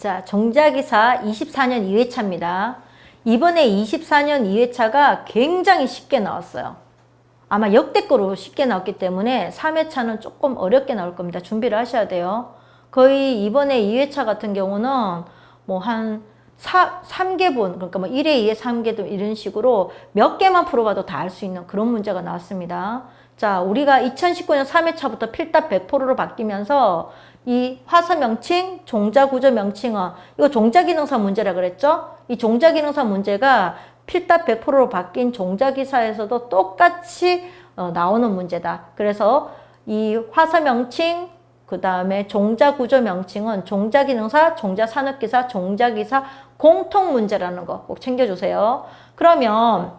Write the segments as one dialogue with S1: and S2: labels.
S1: 자, 종자기사 24년 2회차입니다. 이번에 24년 2회차가 굉장히 쉽게 나왔어요. 아마 역대급으로 쉽게 나왔기 때문에 3회차는 조금 어렵게 나올 겁니다. 준비를 하셔야 돼요. 거의 이번에 2회차 같은 경우는 뭐한 3개분, 그러니까 뭐 1회, 2회, 3개분 이런 식으로 몇 개만 풀어봐도 다할수 있는 그런 문제가 나왔습니다. 자, 우리가 2019년 3회차부터 필답 100%로 바뀌면서 이 화서 명칭, 종자 구조 명칭은 이거 종자 기능사 문제라 그랬죠? 이 종자 기능사 문제가 필답 100%로 바뀐 종자 기사에서도 똑같이 어, 나오는 문제다. 그래서 이 화서 명칭, 그 다음에 종자 구조 명칭은 종자 기능사, 종자 산업 기사, 종자 기사 공통 문제라는 거 꼭 챙겨주세요. 그러면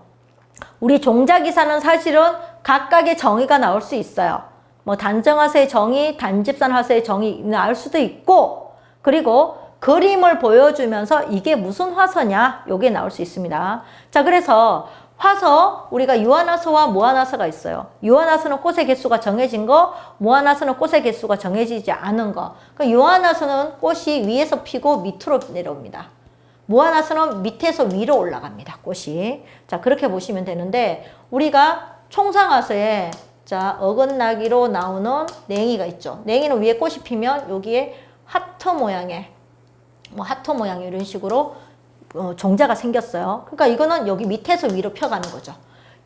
S1: 우리 종자 기사는 사실은 각각의 정의가 나올 수 있어요. 뭐 단정화서의 정의, 단집산화서의 정의 나올 수도 있고 그리고 그림을 보여주면서 이게 무슨 화서냐 요게 나올 수 있습니다. 자 그래서 화서 우리가 유한화서와 무한화서가 있어요. 유한화서는 꽃의 개수가 정해진 거, 무한화서는 꽃의 개수가 정해지지 않은 거. 그 유한화서는 꽃이 위에서 피고 밑으로 내려옵니다. 무한화서는 밑에서 위로 올라갑니다. 꽃이. 자 그렇게 보시면 되는데 우리가 총상화서에 자 어긋나기로 나오는 냉이가 있죠. 냉이는 위에 꽃이 피면 여기에 하트 모양의 뭐 하트 모양 이런 식으로 어, 종자가 생겼어요. 그러니까 이거는 여기 밑에서 위로 펴가는 거죠.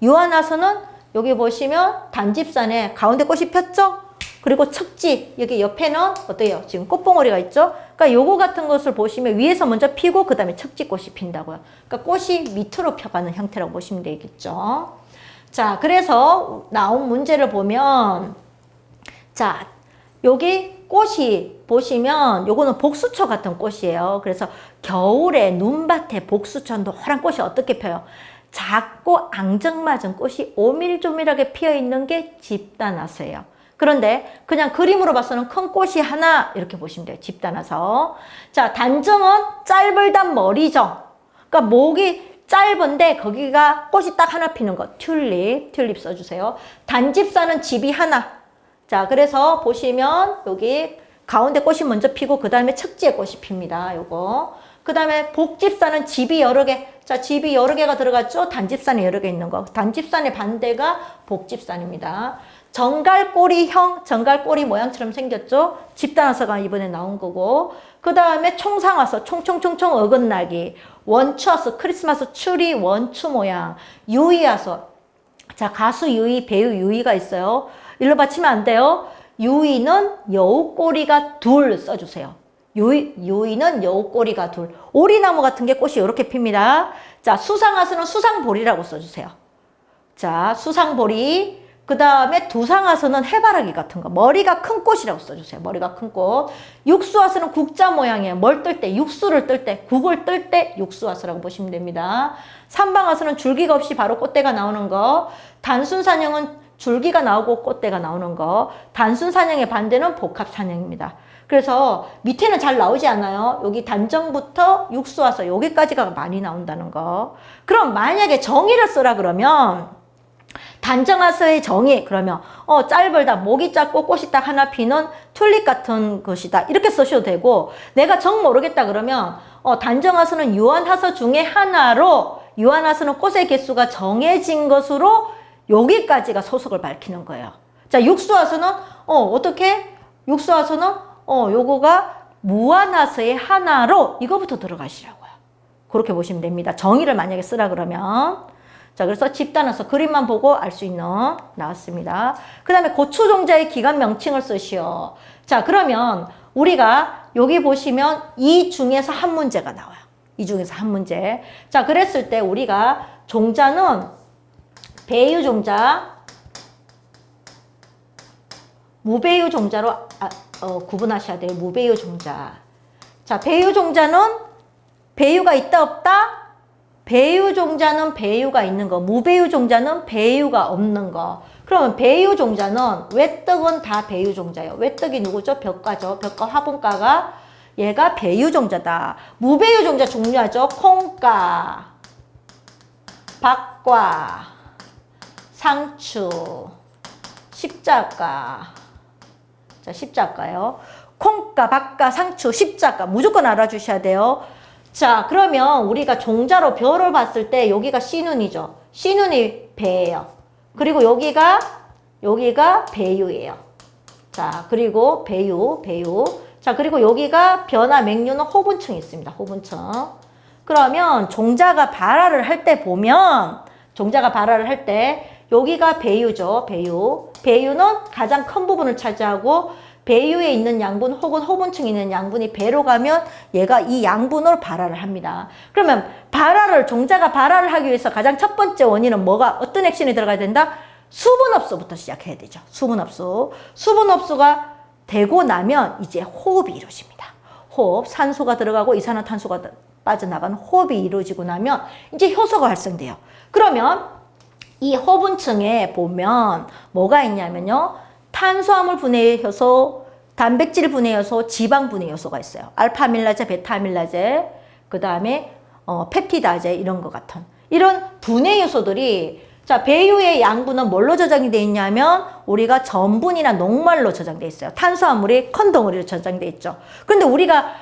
S1: 유한화서는 여기 보시면 단집산에 가운데 꽃이 폈죠? 그리고 척지 여기 옆에는 어때요? 지금 꽃봉오리가 있죠? 그러니까 요거 같은 것을 보시면 위에서 먼저 피고 그 다음에 척지 꽃이 핀다고요. 그러니까 꽃이 밑으로 펴가는 형태라고 보시면 되겠죠. 자, 그래서 나온 문제를 보면 자, 여기 꽃이 보시면 요거는 복수초 같은 꽃이에요. 그래서 겨울에 눈밭에 복수초 노란 꽃이 어떻게 펴요? 작고 앙증맞은 꽃이 오밀조밀하게 피어 있는 게 집단화서예요. 그런데 그냥 그림으로 봐서는 큰 꽃이 하나 이렇게 보시면 돼요. 집단화서. 자, 단정은 짧을단 머리죠. 그러니까 목이 짧은데 거기가 꽃이 딱 하나 피는 거. 튤립, 튤립 써주세요. 단집 사는 집이 하나. 자, 그래서 보시면 여기 가운데 꽃이 먼저 피고 그 다음에 척지에 꽃이 핍니다. 요거. 그 다음에 복집사는 집이 여러 개. 자, 집이 여러 개가 들어갔죠? 단집산에 여러 개 있는 거. 단집산의 반대가 복집산입니다. 정갈꼬리형, 정갈꼬리 모양처럼 생겼죠? 집단화서가 이번에 나온 거고. 그 다음에 총상화서, 총총총총 어긋나기. 원추화서, 크리스마스 추리 원추 모양. 유의화서. 자, 가수 유의, 배우 유의가 있어요. 일로 받치면 안 돼요. 유의는 여우꼬리가 둘 써주세요. 유의, 유의는 여우꼬리가 둘. 오리나무 같은 게 꽃이 이렇게 핍니다. 자, 수상화서는 수상보리라고 써주세요. 자, 수상보리. 그 다음에 두상화서는 해바라기 같은 거. 머리가 큰 꽃이라고 써주세요. 머리가 큰 꽃. 육수화서는 국자 모양이에요. 뭘 뜰 때, 육수를 뜰 때, 국을 뜰 때 육수화서라고 보시면 됩니다. 삼방화서는 줄기가 없이 바로 꽃대가 나오는 거. 단순산형은 줄기가 나오고 꽃대가 나오는 거. 단순산형의 반대는 복합산형입니다. 그래서 밑에는 잘 나오지 않아요. 여기 단정부터 육수화서 여기까지가 많이 나온다는 거. 그럼 만약에 정의를 쓰라 그러면 단정화서의 정의 그러면 어 짧을다 목이 짧고 꽃이 딱 하나 피는 튤립 같은 것이다 이렇게 쓰셔도 되고 내가 정 모르겠다 그러면 어 단정화서는 유한화서 중에 하나로 유한화서는 꽃의 개수가 정해진 것으로 여기까지가 소속을 밝히는 거예요. 자 육수화서는 어 어떻게 육수화서는 어 요거가 무한화서의 하나로 이거부터 들어가시라고요. 그렇게 보시면 됩니다. 정의를 만약에 쓰라 그러면 자, 그래서 집단화서 그림만 보고 알 수 있는 나왔습니다. 그 다음에 고추 종자의 기간 명칭을 쓰시오. 자, 그러면 우리가 여기 보시면 이 중에서 한 문제가 나와요. 이 중에서 한 문제. 자, 그랬을 때 우리가 종자는 배유 종자, 무배유 종자로 아, 어, 구분하셔야 돼요. 무배유 종자. 자, 배유 종자는 배유가 있다 없다? 배유 종자는 배유가 있는 거, 무배유 종자는 배유가 없는 거. 그러면 배유 종자는 외떡은 다 배유 종자예요. 외떡이 누구죠? 벽과죠. 벽과 화분과가 얘가 배유 종자다. 무배유 종자 중요하죠. 콩과, 박과, 상추, 십자가. 자, 십자가요. 콩가, 박가, 상추, 십자가 무조건 알아주셔야 돼요. 자, 그러면 우리가 종자로 별을 봤을 때 여기가 C눈이죠. C눈이 배예요. 그리고 여기가 여기가 배유예요. 자, 그리고 배유, 배유. 자, 그리고 여기가 변화 맹류는 호분층이 있습니다. 호분층. 그러면 종자가 발화를 할 때 보면 종자가 발화를 할 때 여기가 배유죠. 배유. 배유는 가장 큰 부분을 차지하고 배유에 있는 양분 혹은 호분층에 있는 양분이 배로 가면 얘가 이 양분으로 발화를 합니다. 그러면 발화를 종자가 발화를 하기 위해서 가장 첫 번째 원인은 뭐가 어떤 액션이 들어가야 된다? 수분업소부터 시작해야 되죠. 수분업소. 수분업소가 되고 나면 이제 호흡이 이루어집니다. 호흡, 산소가 들어가고 이산화탄소가 빠져나가는 호흡이 이루어지고 나면 이제 효소가 활성돼요. 그러면 이 호분층에 보면 뭐가 있냐면요. 탄수화물 분해 효소, 단백질 분해 효소, 지방 분해 효소가 있어요. 알파밀라제, 베타밀라제, 그 다음에 어, 펩티다제 이런 것 같은 이런 분해 요소들이 자 배유의 양분은 뭘로 저장이 돼 있냐면 우리가 전분이나 녹말로 저장돼 있어요. 탄수화물이 큰 덩어리로 저장돼 있죠. 그런데 우리가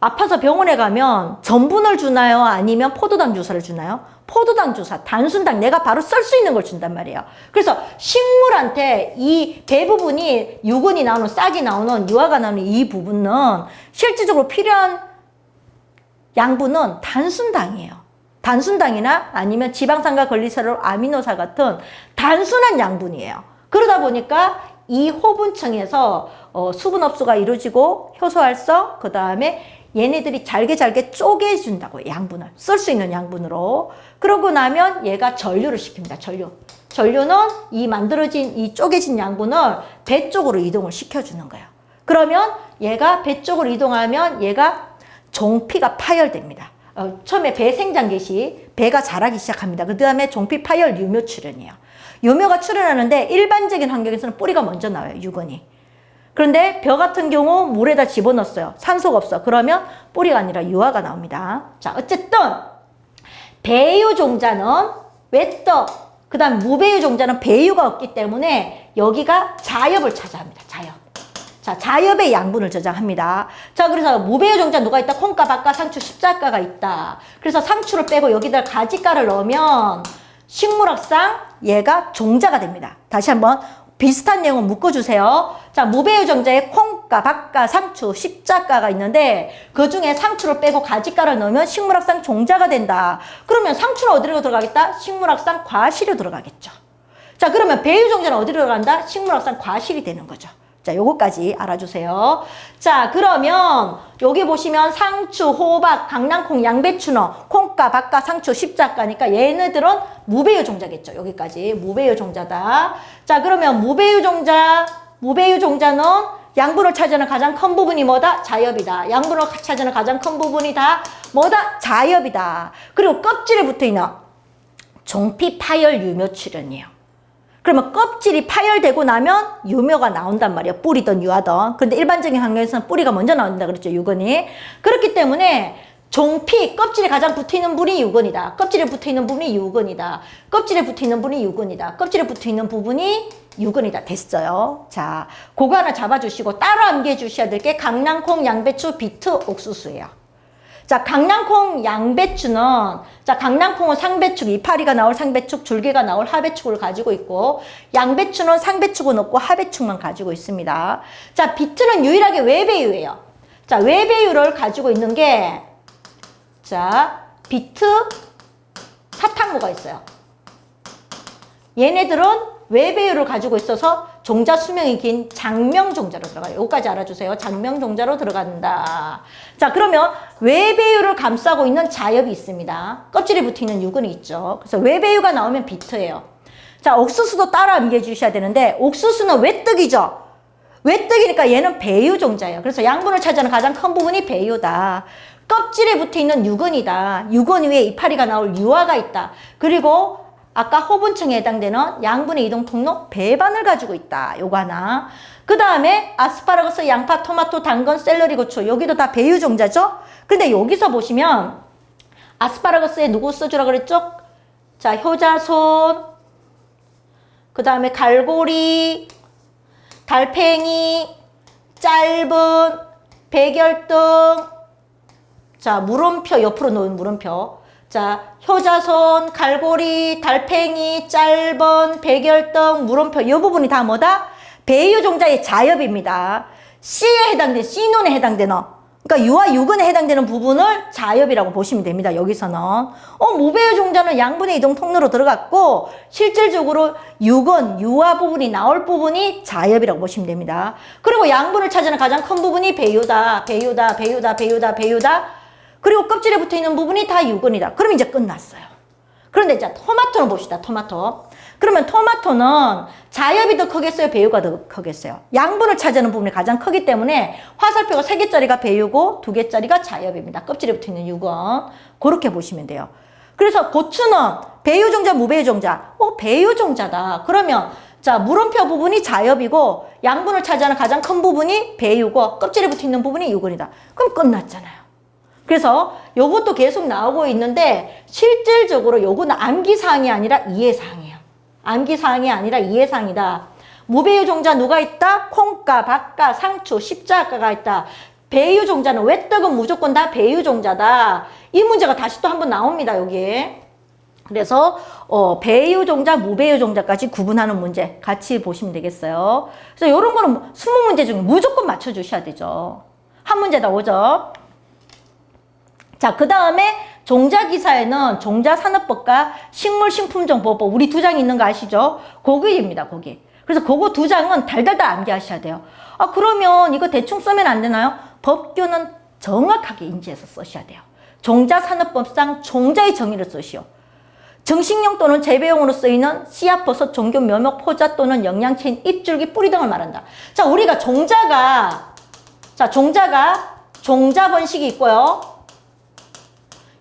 S1: 아파서 병원에 가면 전분을 주나요? 아니면 포도당 주사를 주나요? 포도당 주사, 단순당 내가 바로 쓸 수 있는 걸 준단 말이에요. 그래서 식물한테 이 대부분이 유근이 나오는 싹이 나오는 유화가 나오는 이 부분은 실질적으로 필요한 양분은 단순당이에요. 단순당이나 아니면 지방산과 글리세롤, 아미노산 같은 단순한 양분이에요. 그러다 보니까 이 호분층에서 어, 수분 흡수가 이루어지고 효소 활성, 그 다음에 얘네들이 잘게 잘게 쪼개준다고 양분을 쓸 수 있는 양분으로 그러고 나면 얘가 전류를 시킵니다. 전류. 전류는 이 만들어진 이 쪼개진 양분을 배 쪽으로 이동을 시켜주는 거예요. 그러면 얘가 배 쪽으로 이동하면 얘가 종피가 파열됩니다. 어, 처음에 배 생장 개시, 배가 자라기 시작합니다. 그 다음에 종피 파열 유묘 출현이에요. 유묘가 출현하는데 일반적인 환경에서는 뿌리가 먼저 나와요, 유근이. 그런데 벼 같은 경우 물에다 집어넣었어요. 산소가 없어. 그러면 뿌리가 아니라 유화가 나옵니다. 자, 어쨌든 배유 종자는 외떡, 그 다음 무배유 종자는 배유가 없기 때문에 여기가 자엽을 차지합니다. 자엽. 자, 자엽의 양분을 저장합니다. 자, 그래서 무배유 종자 누가 있다? 콩가, 박가, 상추, 십자가가 있다. 그래서 상추를 빼고 여기다 가지가를 넣으면 식물학상 얘가 종자가 됩니다. 다시 한번 비슷한 내용을 묶어주세요. 자, 무배유 종자에 콩가, 박가, 상추, 십자가가 있는데 그 중에 상추를 빼고 가지가를 넣으면 식물학상 종자가 된다. 그러면 상추는 어디로 들어가겠다? 식물학상 과실로 들어가겠죠. 자, 그러면 배유 종자는 어디로 들어간다? 식물학상 과실이 되는 거죠. 자, 요거까지 알아주세요. 자, 그러면 여기 보시면 상추, 호박, 강낭콩, 양배추는 콩가, 박가, 상추, 십자가니까 얘네들은 무배유 종자겠죠. 여기까지 무배유 종자다. 자, 그러면 무배유 종자, 무배유 종자는 양분을 차지하는 가장 큰 부분이 뭐다? 자엽이다. 양분을 차지하는 가장 큰 부분이 다 뭐다? 자엽이다. 그리고 껍질에 붙어 있는 종피 파열 유묘 출현이에요. 그러면 껍질이 파열되고 나면 유묘가 나온단 말이에요. 뿌리든 유하든. 그런데 일반적인 환경에서는 뿌리가 먼저 나온다 그랬죠. 유근이. 그렇기 때문에 종피, 껍질에 가장 붙어있는 분이 유근이다. 껍질에 붙어있는 부분이 유근이다. 껍질에 붙어있는 분이 유근이다. 껍질에 붙어있는 부분이 유근이다. 됐어요. 자, 그거 하나 잡아주시고 따로 암기해 주셔야 될 게 강낭콩, 양배추, 비트, 옥수수예요. 자, 강낭콩 양배추는 자, 강낭콩은 상배축, 이파리가 나올 상배축, 줄기가 나올 하배축을 가지고 있고 양배추는 상배축은 없고 하배축만 가지고 있습니다. 자, 비트는 유일하게 외배유예요. 자, 외배유를 가지고 있는 게 자, 비트 사탕무가 있어요. 얘네들은 외배유를 가지고 있어서 종자 수명이 긴 장명 종자로 들어가요. 여기까지 알아주세요. 장명 종자로 들어간다. 자, 그러면 외배유를 감싸고 있는 자엽이 있습니다. 껍질에 붙어 있는 유근이 있죠. 그래서 외배유가 나오면 비트예요. 자, 옥수수도 따라 암기해 주셔야 되는데 옥수수는 외떡이죠. 외떡이니까 얘는 배유 종자예요. 그래서 양분을 차지하는 가장 큰 부분이 배유다. 껍질에 붙어 있는 유근이다. 유근 위에 이파리가 나올 유화가 있다. 그리고 아까 호분층에 해당되는 양분의 이동 통로 배반을 가지고 있다. 요거 하나. 그 다음에 아스파라거스, 양파, 토마토, 당근, 샐러리, 고추 여기도 다 배유 종자죠? 근데 여기서 보시면 아스파라거스에 누구 써주라 그랬죠? 자, 효자손, 그 다음에 갈고리, 달팽이, 짧은, 백열등, 자, 물음표 옆으로 놓은 물음표. 자, 효자손, 갈고리, 달팽이, 짧은, 백열등, 물음표. 이 부분이 다 뭐다? 배유종자의 자엽입니다. C에 해당되는, C눈에 해당되는. 그러니까 유와 육은에 해당되는 부분을 자엽이라고 보시면 됩니다. 여기서는. 어, 무배유 종자는 양분의 이동 통로로 들어갔고, 실질적으로 육은, 유화 부분이 나올 부분이 자엽이라고 보시면 됩니다. 그리고 양분을 차지하는 가장 큰 부분이 배유다, 배유다, 배유다, 배유다, 배유다. 그리고 껍질에 붙어 있는 부분이 다 유근이다. 그럼 이제 끝났어요. 그런데 이제 토마토는 봅시다. 토마토. 그러면 토마토는 자엽이 더 크겠어요? 배유가 더 크겠어요? 양분을 차지하는 부분이 가장 크기 때문에 화살표가 3개짜리가 배유고 2개짜리가 자엽입니다. 껍질에 붙어 있는 유근. 그렇게 보시면 돼요. 그래서 고추는 배유종자, 무배유종자. 어, 배유종자다. 그러면 자, 물음표 부분이 자엽이고 양분을 차지하는 가장 큰 부분이 배유고 껍질에 붙어 있는 부분이 유근이다. 그럼 끝났잖아요. 그래서 요것도 계속 나오고 있는데 실질적으로 요거는 암기사항이 아니라 이해사항이에요. 암기사항이 아니라 이해사항이다. 무배유 종자 누가 있다? 콩가, 박가, 상추, 십자가가 있다. 배유 종자는 외떡은 무조건 다 배유 종자다. 이 문제가 다시 또 한 번 나옵니다. 여기에. 그래서 어, 배유 종자, 무배유 종자까지 구분하는 문제 같이 보시면 되겠어요. 그래서 이런 거는 20문제 중에 무조건 맞춰주셔야 되죠. 한 문제 나오죠. 자, 그 다음에 종자기사에는 종자산업법과 식물식품정보법 우리 두 장 있는 거 아시죠? 거기입니다, 거기. 그래서 그거 두 장은 달달달 암기하셔야 돼요. 아, 그러면 이거 대충 쓰면 안 되나요? 법규는 정확하게 인지해서 쓰셔야 돼요. 종자산업법상 종자의 정의를 쓰시오. 정식용 또는 재배용으로 쓰이는 씨앗, 버섯, 종교, 묘목, 포자 또는 영양체인 잎줄기, 뿌리 등을 말한다. 자, 우리가 종자가, 자, 종자가 종자 번식이 있고요.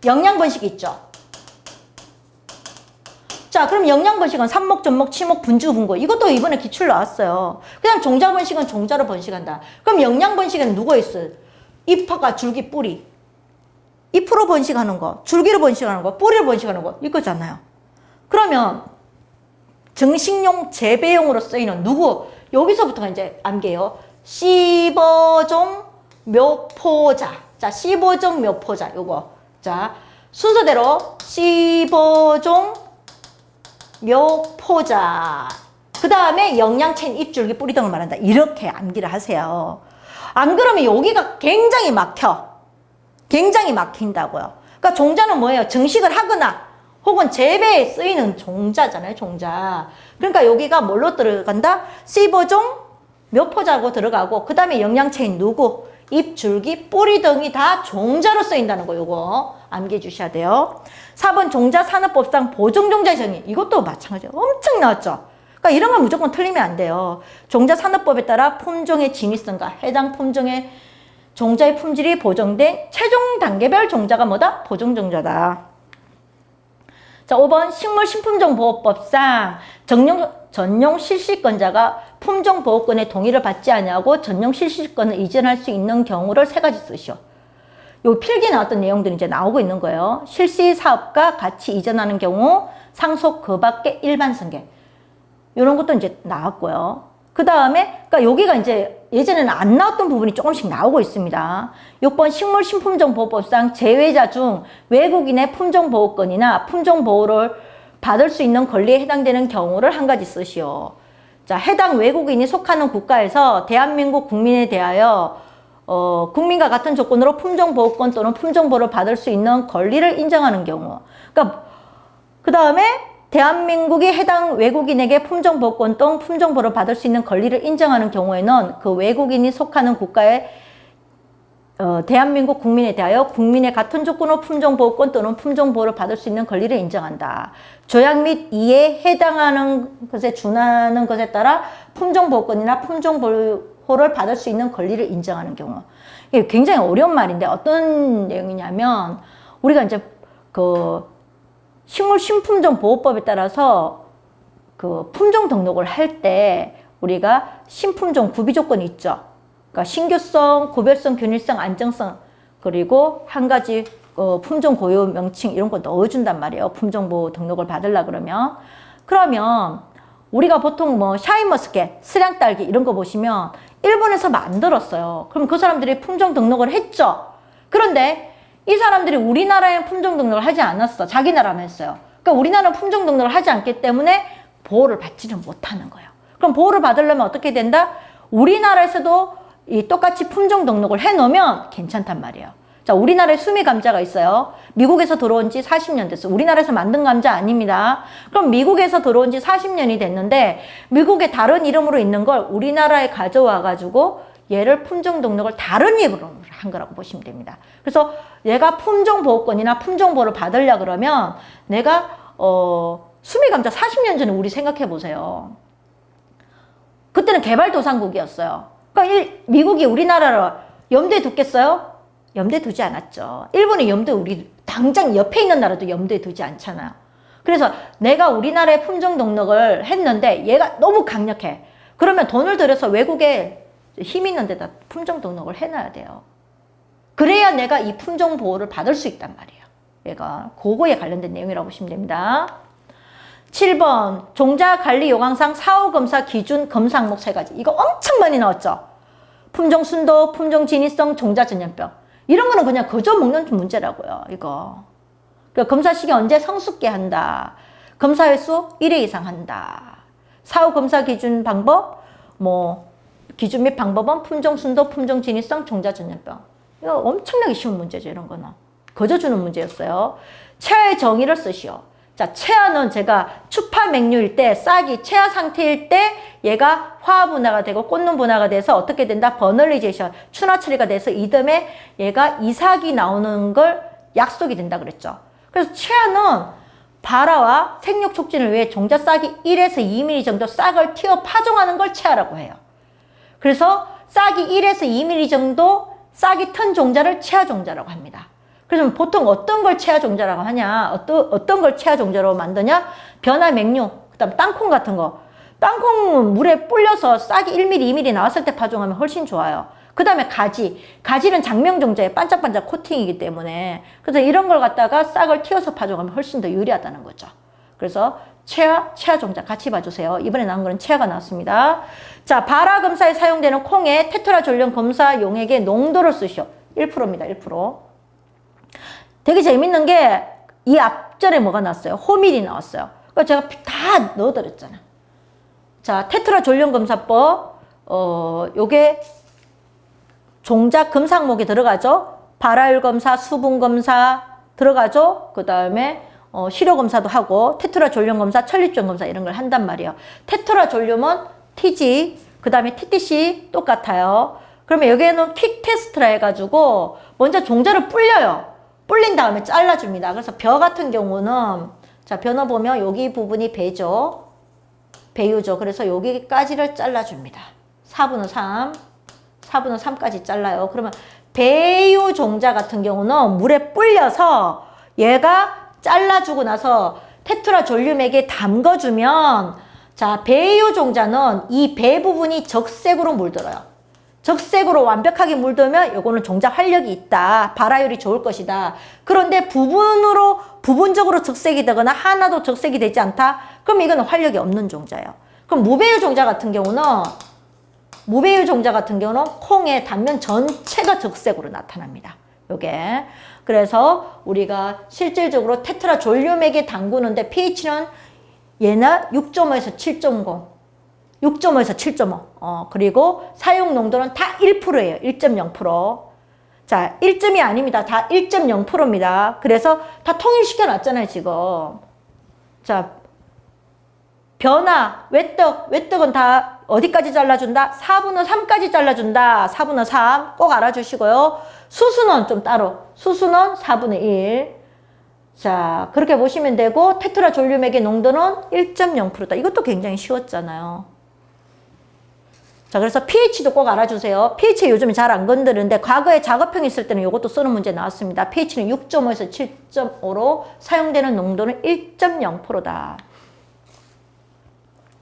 S1: 영양 번식이 있죠. 자, 그럼 영양 번식은 삽목, 전목, 치목, 분주, 분고. 이것도 이번에 기출 나왔어요. 그냥 종자 번식은 종자로 번식한다. 그럼 영양 번식에는 누가 있어요? 잎화가 줄기, 뿌리. 잎으로 번식하는 거, 줄기로 번식하는 거, 뿌리로 번식하는 거 이거잖아요. 그러면 정식용 재배용으로 쓰이는 누구 여기서부터가 이제 암기예요. 씨버종 묘포자. 자, 씨버종 묘포자 요거. 자, 순서대로 씨버종 묘포자. 그 다음에 영양체인 잎줄기 뿌리 등을 말한다. 이렇게 암기를 하세요. 안 그러면 여기가 굉장히 막혀. 굉장히 막힌다고요. 그러니까 종자는 뭐예요? 정식을 하거나 혹은 재배에 쓰이는 종자잖아요, 종자. 그러니까 여기가 뭘로 들어간다? 씨버종, 묘포자고 들어가고 그 다음에 영양체인 누구? 잎, 줄기, 뿌리 등이 다 종자로 쓰인다는 거 요거 암기해 주셔야 돼요. 4번 종자 산업법상 보종종자 정의 이것도 마찬가지예요. 엄청 나왔죠? 그러니까 이런 건 무조건 틀리면 안 돼요. 종자 산업법에 따라 품종의 진위성과 해당 품종의 종자의 품질이 보정된 최종 단계별 종자가 뭐다? 보종종자다. 자, 5번 식물식품종보호법상 전용, 전용 실시권자가 품종보호권의 동의를 받지 아니하고 전용 실시권을 이전할 수 있는 경우를 세 가지 쓰시오. 요 필기에 나왔던 내용들이 이제 나오고 있는 거예요. 실시 사업과 같이 이전하는 경우 상속 그 밖의 일반 승계. 이런 것도 이제 나왔고요. 그 다음에, 그러니까 여기가 이제 예전에는 안 나왔던 부분이 조금씩 나오고 있습니다. 6번 식물식품정보법상 제외자 중 외국인의 품종보호권이나 품종보호를 받을 수 있는 권리에 해당되는 경우를 한 가지 쓰시오. 자, 해당 외국인이 속하는 국가에서 대한민국 국민에 대하여 어, 국민과 같은 조건으로 품종보호권 또는 품종보호를 받을 수 있는 권리를 인정하는 경우. 그러니까 그 다음에 대한민국이 해당 외국인에게 품종보호권 또는 품종보호를 받을 수 있는 권리를 인정하는 경우에는 그 외국인이 속하는 국가에 어, 대한민국 국민에 대하여 국민의 같은 조건으로 품종보호권 또는 품종보호를 받을 수 있는 권리를 인정한다. 조약 및 이에 해당하는 것에 준하는 것에 따라 품종보호권이나 품종보호를 받을 수 있는 권리를 인정하는 경우. 이게 굉장히 어려운 말인데 어떤 내용이냐면 우리가 이제 그 식물 신품종 보호법에 따라서 그 품종 등록을 할 때 우리가 신품종 구비 조건이 있죠. 그러니까 신규성, 구별성, 균일성, 안정성 그리고 한 가지 어, 품종 고유 명칭 이런 거 넣어준단 말이에요. 품종 보호 등록을 받으려 그러면 그러면 우리가 보통 뭐 샤인머스켓, 스량딸기 이런 거 보시면 일본에서 만들었어요. 그럼 그 사람들이 품종 등록을 했죠. 그런데 이 사람들이 우리나라에 품종 등록을 하지 않았어. 자기 나라만 했어요. 그러니까 우리나라는 품종 등록을 하지 않기 때문에 보호를 받지는 못하는 거예요. 그럼 보호를 받으려면 어떻게 된다? 우리나라에서도 이 똑같이 품종 등록을 해 놓으면 괜찮단 말이에요. 자, 우리나라에 수미 감자가 있어요. 미국에서 들어온 지 40년 됐어요. 우리나라에서 만든 감자 아닙니다. 그럼 미국에서 들어온 지 40년이 됐는데 미국의 다른 이름으로 있는 걸 우리나라에 가져와 가지고 얘를 품종 등록을 다른 이름으로 한 거라고 보시면 됩니다. 그래서 얘가 품종 보호권이나 품종 보호를 받으려 그러면 내가 어 수미 감자 40년 전에 우리 생각해 보세요. 그때는 개발도상국이었어요. 그러니까 일, 미국이 우리나라를 염두에 두겠어요? 염두에 두지 않았죠. 일본이 염두에 우리 당장 옆에 있는 나라도 염두에 두지 않잖아요. 그래서 내가 우리나라의 품종 등록을 했는데 얘가 너무 강력해. 그러면 돈을 들여서 외국에 힘 있는 데다 품종 등록을 해놔야 돼요. 그래야 내가 이 품종 보호를 받을 수 있단 말이에요. 얘가 그거에 관련된 내용이라고 보시면 됩니다. 7번 종자 관리 요강상 사후 검사 기준 검사 항목 세 가지. 이거 엄청 많이 나왔죠. 품종 순도, 품종 진위성, 종자 전염병. 이런 거는 그냥 그저 먹는 문제라고요. 이거. 그 검사 시기 언제 성숙게 한다. 검사 횟수 1회 이상 한다. 사후 검사 기준 방법 뭐 기준 및 방법은 품종 순도, 품종 진위성, 종자 전염병. 이거 엄청나게 쉬운 문제죠. 이런 거는. 거저 주는 문제였어요. 체화의 정의를 쓰시오. 자, 체화는 제가 추파 맹류일 때, 싹이 체화 상태일 때 얘가 화학 분화가 되고 꽃눈 분화가 돼서 어떻게 된다? 버널리제이션, 추나 처리가 돼서 이듬해 얘가 이삭이 나오는 걸 약속이 된다 그랬죠. 그래서 체화는 발화와 생육 촉진을 위해 종자 싹이 1에서 2mm 정도 싹을 튀어 파종하는 걸 체화라고 해요. 그래서 싹이 1에서 2mm 정도 싹이 튼 종자를 체화 종자라고 합니다. 그래서 보통 어떤 걸 체화 종자라고 하냐, 어떤, 어떤 걸 체화 종자로 만드냐, 변화 맹류, 그 다음 땅콩 같은 거. 땅콩은 물에 불려서 싹이 1mm, 2mm 나왔을 때 파종하면 훨씬 좋아요. 그 다음에 가지. 가지는 장명 종자에 반짝반짝 코팅이기 때문에. 그래서 이런 걸 갖다가 싹을 튀어서 파종하면 훨씬 더 유리하다는 거죠. 그래서 체화, 체화 종자 같이 봐주세요. 이번에 나온 거는 체화가 나왔습니다. 자, 발화 검사에 사용되는 콩의 테트라 전련 검사 용액의 농도를 쓰시오. 1%입니다. 1%. 되게 재밌는 게 이 앞절에 뭐가 나왔어요? 호밀이 나왔어요. 그러니까 제가 다 넣어드렸잖아. 자, 테트라 전련 검사법. 어, 요게 종작 검사목에 들어가죠. 발화율 검사, 수분 검사 들어가죠. 그 다음에 어, 시료 검사도 하고 테트라 졸륨 검사, 천립종 검사 이런 걸 한단 말이에요. 테트라 졸륨은 TG, 그 다음에 TTC 똑같아요. 그러면 여기에는 퀵 테스트라 해가지고 먼저 종자를 불려요. 불린 다음에 잘라줍니다. 그래서 벼 같은 경우는 자벼 넣어보면 여기 부분이 배죠. 배유죠. 그래서 여기까지를 잘라줍니다. 4분의 3, 4분의 3까지 잘라요. 그러면 배유 종자 같은 경우는 물에 불려서 얘가 잘라주고 나서 테트라 졸륨액에 담궈주면 자 배유 종자는 이 배 부분이 적색으로 물들어요. 적색으로 완벽하게 물들면 요거는 종자 활력이 있다. 발화율이 좋을 것이다. 그런데 부분으로 부분적으로 적색이 되거나 하나도 적색이 되지 않다. 그럼 이거는 활력이 없는 종자예요. 그럼 무배유 종자 같은 경우는 무배유 종자 같은 경우는 콩의 단면 전체가 적색으로 나타납니다. 요게. 그래서 우리가 실질적으로 테트라 졸륨액에 담그는데 pH는 얘는 6.5에서 7.0. 6.5에서 7.5. 어, 그리고 사용 농도는 다 1%예요. 1.0%. 자, 1점이 아닙니다. 다 1.0%입니다. 그래서 다 통일시켜 놨잖아요, 지금. 자, 변화, 외떡, 외떡은 다 어디까지 잘라준다? 4분의 3까지 잘라준다. 4분의 3. 꼭 알아주시고요. 수수는 좀 따로. 수수는 4분의 1. 자, 그렇게 보시면 되고, 테트라 졸륨액의 농도는 1.0%다. 이것도 굉장히 쉬웠잖아요. 자, 그래서 pH도 꼭 알아주세요. pH 요즘 잘 안 건드는데 과거에 작업형 있을 때는 이것도 쓰는 문제 나왔습니다. pH는 6.5에서 7.5로 사용되는 농도는 1.0%다.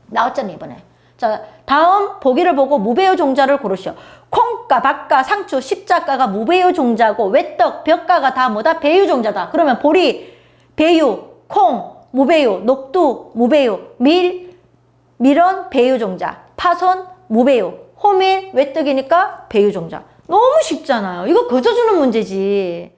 S1: 나왔잖아요, 이번에. 자, 다음 보기를 보고 무배유 종자를 고르시오. 콩가, 박가, 상추, 십자가가 무배유 종자고 외떡, 벽가가 다 뭐다? 배유 종자다. 그러면 보리, 배유, 콩, 무배유, 녹두, 무배유, 밀, 밀은 배유 종자, 파손, 무배유. 호민, 외떡이니까 배유 종자. 너무 쉽잖아요. 이거 거저 주는 문제지.